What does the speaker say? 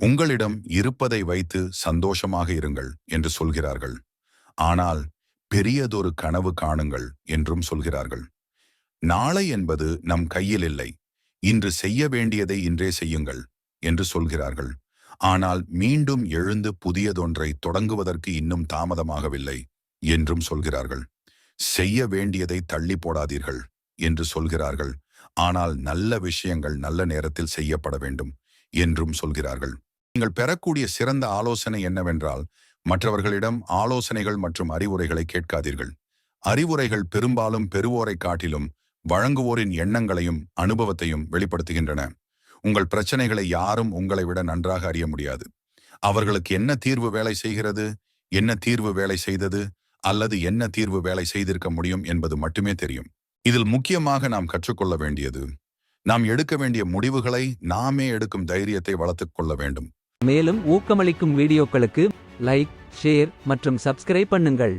உங்களிடம் இருப்பதை வைத்து சந்தோஷமாக இருங்கள் என்று சொல்கிறார்கள். ஆனால் பெரியதொரு கனவு காணுங்கள் என்றும் சொல்கிறார்கள். நாளை என்பது நம் கையில் இல்லை. இன்று செய்ய வேண்டியதை இன்றே செய்யுங்கள் என்று சொல்கிறார்கள். ஆனால் மீண்டும் எழுந்து புதியதொன்றை தொடங்குவதற்கு இன்னும் தாமதமாகவில்லை என்றும் சொல்கிறார்கள். செய்ய வேண்டியதை தள்ளி போடாதீர்கள் என்று சொல்கிறார்கள். ஆனால் நல்ல விஷயங்கள் நல்ல நேரத்தில் செய்யப்பட வேண்டும். என்றும் சொல்கிறார்கள். நீங்கள் பெறக்கூடிய சிறந்த ஆலோசனை என்னவென்றால் மற்றவர்களிடம் ஆலோசனைகள் மற்றும் அறிவுரைகளை கேட்காதீர்கள். அறிவுரைகள் பெரும்பாலும் பெறுவோரை காட்டிலும் வழங்குவோரின் எண்ணங்களையும் அனுபவத்தையும் வெளிப்படுத்துகின்றன. உங்கள் பிரச்சனைகளை யாரும் உங்களை விட நன்றாக அறிய முடியாது. அவர்களுக்கு என்ன தீர்வு வேலை செய்கிறது என்ன தீர்வு வேலை செய்தது அல்லது என்ன தீர்வு வேலை செய்திருக்க முடியும் என்பது மட்டுமே தெரியும். இதில் முக்கியமாக நாம் கற்றுக்கொள்ள வேண்டியது நாம் எடுக்க வேண்டிய முடிவுகளை நாமே எடுக்கும் தைரியத்தை வளர்த்துக் கொள்ள வேண்டும். மேலும் ஊக்கமளிக்கும் வீடியோக்களுக்கு லைக் ஷேர் மற்றும் சப்ஸ்கிரைப் பண்ணுங்கள்.